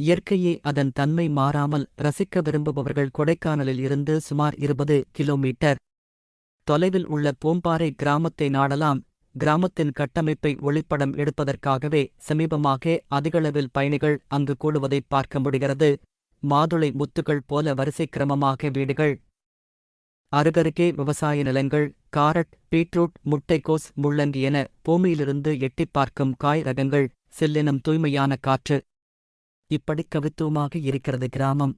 இயற்கையே அதன் தன்மை மாறாமல் ரசிக்க விரும்புபவர்கள் கொடைக்கானலில் இருந்து சுமார் இருபது கிலோமீட்டர் தொலைவில் உள்ள பூம்பாறை கிராமத்தை நாடலாம். கிராமத்தின் கட்டமைப்பை ஒளிப்படம் எடுப்பதற்காகவே சமீபமாக அதிகளவில் பயணிகள் அங்கு கூடுவதை பார்க்க முடிகிறது. மாதுளை முத்துகள் போல வரிசை கிரமமாக வீடுகள். அருகருகே விவசாய நிலங்கள் காரட் பீட்ரூட் முட்டைக்கோஸ் முள்ளங்கி என பூமியிலிருந்து எட்டிப் பார்க்கும் காய் ரகங்கள் சில்லினம் தூய்மையான காற்று. இப்படி கவித்துவமாக இருக்கிறது கிராமம்.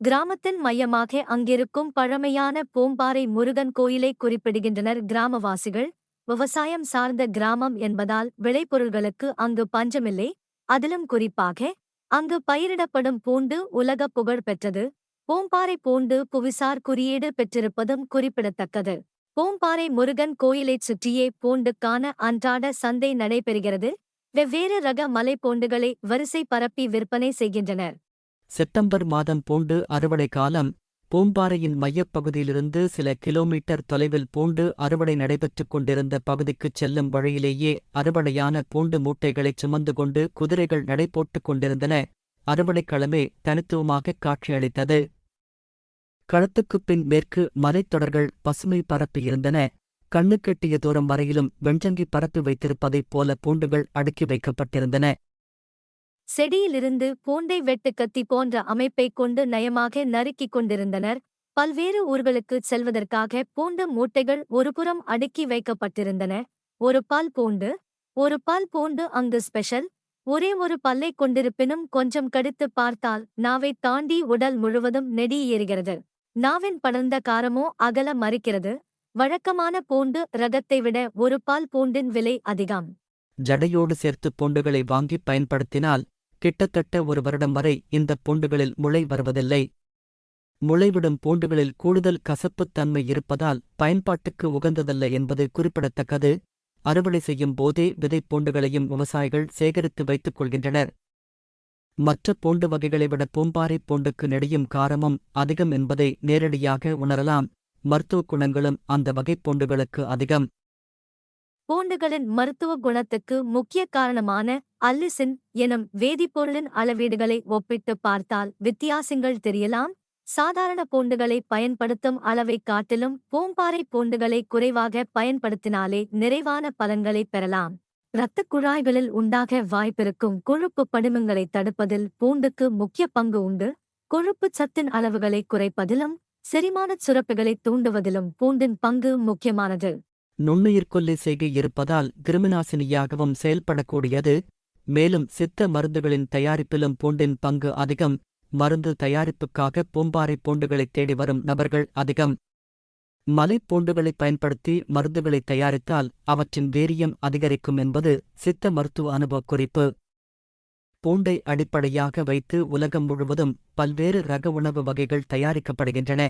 கிராமத்தின் மையமாக அங்கிருக்கும் பழமையான பூம்பாறை முருகன் கோயிலை குறிப்பிடுகின்றனர் கிராமவாசிகள். விவசாயம் சார்ந்த கிராமம் என்பதால் விளைபொருள்களுக்கு அங்கு பஞ்சமில்லை. அதிலும் குறிப்பாக அங்கு பயிரிடப்படும் பூண்டு உலக புகழ் பெற்றது. பூம்பாறை பூண்டு புவிசார் குறியீடு பெற்றிருப்பதும் குறிப்பிடத்தக்கது. பூம்பாறை முருகன் கோயிலைச் சுற்றியே பூண்டுக்கான அன்றாட சந்தை நடைபெறுகிறது. வெவ்வேறு ரக மலைப்பூண்டுகளை வரிசை பரப்பி விற்பனை செய்கின்றனர். செப்டம்பர் மாதம் பூண்டு அறுவடை காலம். பூம்பாறையின் மையப்பகுதியிலிருந்து சில கிலோமீட்டர் தொலைவில் பூண்டு அறுவடை நடைபெற்றுக் கொண்டிருந்த பகுதிக்குச் செல்லும் வழியிலேயே அறுவடையான பூண்டு மூட்டைகளைச் சுமந்து கொண்டு குதிரைகள் நடைபோட்டுக் கொண்டிருந்தன. அறுவடைக்களமே தனித்துவமாக காட்சியளித்தது. களத்துக்குப் பின் மேற்கு மலைத்தொடர்கள் பசுமை பரப்பியிருந்தன. கண்ணுக்கெட்டிய தூரம் வரையிலும் வெஞ்சங்கி பரப்பி வைத்திருப்பதைப் போல பூண்டுகள் அடுக்கி வைக்கப்பட்டிருந்தன. செடியிலிருந்து பூண்டை வெட்டுக்கத்தி போன்ற அமைப்பைக் கொண்டு நயமாக நறுக்கிக் கொண்டிருந்தனர். பல்வேறு ஊர்களுக்குச் செல்வதற்காக பூண்டு மூட்டைகள் ஒருபுறம் அடுக்கி வைக்கப்பட்டிருந்தன. ஒரு பால் பூண்டு ஒரு பால் பூண்டு அங்கு ஸ்பெஷல். ஒரே ஒரு பல்லைக் கொண்டிருப்பினும் கொஞ்சம் கடித்து பார்த்தால் நாவைத் தாண்டி உடல் முழுவதும் நெடி ஏறுகிறது நாவின் படர்ந்த காரமோ அகல மறிக்கிறது. வழக்கமான பூண்டு ரகத்தை விட ஒரு பால் பூண்டின் விலை அதிகம். ஜடையோடு சேர்த்து பூண்டுகளை வாங்கிப் பயன்படுத்தினால் கிட்டத்தட்ட ஒரு வருடம் வரை இந்த பூண்டுகளில் முளை வருவதில்லை. முளைவிடும் பூண்டுகளில் கூடுதல் கசப்புத் தன்மை இருப்பதால் பயன்பாட்டுக்கு உகந்ததல்ல என்பது குறிப்பிடத்தக்கது. அறுவடை செய்யும் போதே விதைப் பூண்டுகளையும் விவசாயிகள் சேகரித்து வைத்துக் கொள்கின்றனர். மற்ற பூண்டு வகைகளை விட பூம்பாறை பூண்டுக்கு நெடியும் காரமும் அதிகம் என்பதை நேரடியாக உணரலாம். மருத்துவ குணங்களும் அந்த வகை பூண்டுகளுக்கு அதிகம். பூண்டுகளின் மருத்துவ குணத்துக்கு முக்கிய காரணமான அல்லிசின் எனும் வேதிப்பொருளின் அளவீடுகளை ஒப்பிட்டு பார்த்தால் வித்தியாசங்கள் தெரியலாம். சாதாரண பூண்டுகளை பயன்படுத்தும் அளவைக் காட்டிலும் பூம்பாறை பூண்டுகளை குறைவாக பயன்படுத்தினாலே நிறைவான பலன்களை பெறலாம். இரத்த குழாய்களில் உண்டாக வாய்ப்பிருக்கும் கொழுப்பு படிமங்களை தடுப்பதில் பூண்டுக்கு முக்கிய பங்கு உண்டு. கொழுப்புச் சத்தின் அளவுகளை குறைப்பதிலும் செரிமானச் சுரப்புகளை தூண்டுவதிலும் பூண்டின் பங்கு முக்கியமானது. நுண்ணுயிர்கொல்லி செய்கை இருப்பதால் கிருமிநாசினியாகவும் செயல்படக்கூடியது. மேலும் சித்த மருந்துகளின் தயாரிப்பிலும் பூண்டின் பங்கு அதிகம். மருந்து தயாரிப்புக்காக பூம்பாறை பூண்டுகளைத் தேடி வரும் நபர்கள் அதிகம். மலைப்பூண்டுகளைப் பயன்படுத்தி மருந்துகளை தயாரித்தால் அவற்றின் வீரியம் அதிகரிக்கும் என்பது சித்த மருத்துவ அனுபவக் குறிப்பு. பூண்டை அடிப்படையாக வைத்து உலகம் முழுவதும் பல்வேறு ரக உணவு வகைகள் தயாரிக்கப்படுகின்றன.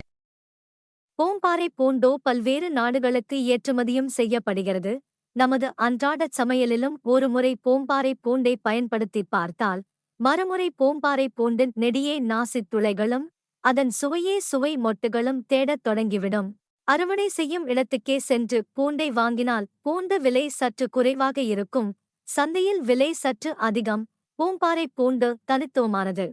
பூம்பாறை பூண்டோ பல்வேறு நாடுகளுக்கு ஏற்றுமதியும் செய்யப்படுகிறது. நமது அன்றாடச் சமையலிலும் ஒருமுறை பூம்பாறை பூண்டை பயன்படுத்தி பார்த்தால் மறுமுறை பூம்பாறை பூண்டின் நெடியே நாசித் துளைகளும் அதன் சுவையே சுவை மொட்டுகளும் தேடத் தொடங்கிவிடும். அறுவடை செய்யும் இடத்துக்கே சென்று பூண்டை வாங்கினால் பூண்டு விலை சற்று குறைவாக இருக்கும். சந்தையில் விலை சற்று அதிகம். பூம்பாறை பூண்டு தனித்துவமானது.